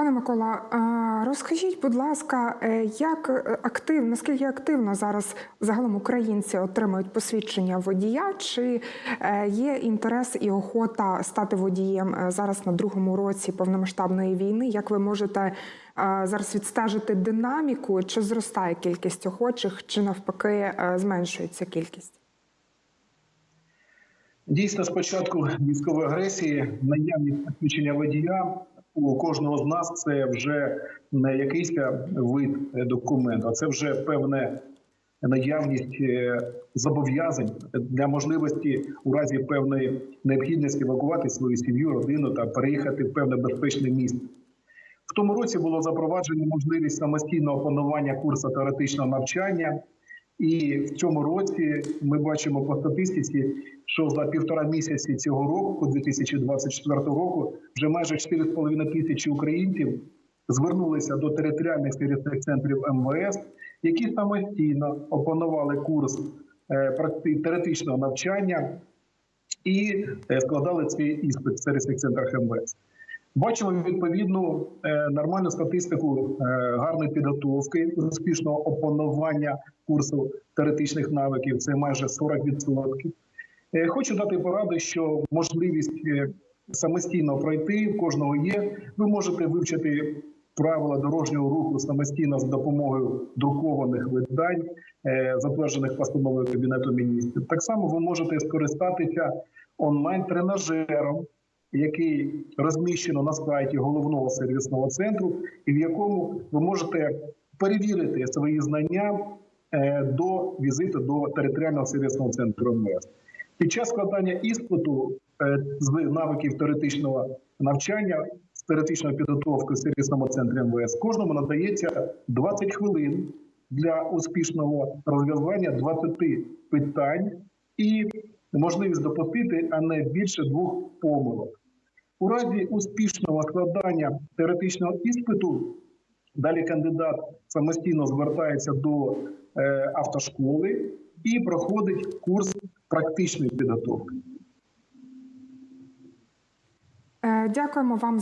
Пане Микола, розкажіть, будь ласка, е, як е, активно, наскільки активно зараз загалом українці отримують посвідчення водія? Чи е, є інтерес і охота стати водієм е, зараз на другому році повномасштабної війни? Як ви можете е, зараз відстежити динаміку? Чи зростає кількість охочих, чи навпаки е, зменшується кількість? Дійсно, з початку військової агресії наявність посвідчення водія у кожного з нас це вже не якийсь вид документу, а це вже певна наявність е, зобов'язань для можливості у разі певної необхідності евакувати свою сім'ю, родину та переїхати в певне безпечне місце. В тому році було запроваджено можливість самостійного опанування курсу теоретичного навчання. І в цьому році ми бачимо по статистиці, що за півтора місяці цього року, 2024 року, вже майже 4,5 тисячі українців звернулися до територіальних сервісних центрів МВС, які самостійно опанували курс е, теоретичного навчання і е, складали свій іспит в сервісних центрах МВС. Бачимо відповідну е, нормальну статистику е, гарної підготовки, успішного опанування курсу теоретичних навиків. Це майже 40%. Е, Хочу дати пораду, що можливість самостійно пройти в кожного є. Ви можете вивчити правила дорожнього руху самостійно з допомогою друкованих видань, затверджених постановою Кабінету міністрів. Так само ви можете скористатися онлайн-тренажером, який розміщено на сайті головного сервісного центру, і в якому ви можете перевірити свої знання е, до візиту до територіального сервісного центру МВС. Під час складання іспиту е, з навиків теоретичного навчання з теоретичної підготовки в сервісному центрі МВС кожному надається 20 хвилин для успішного розв'язання 20 питань і можливість допустити, а не більше двох помилок. У разі успішного складання теоретичного іспиту далі кандидат самостійно звертається до е, автошколи і проходить курс практичної підготовки. Е, Дякуємо вам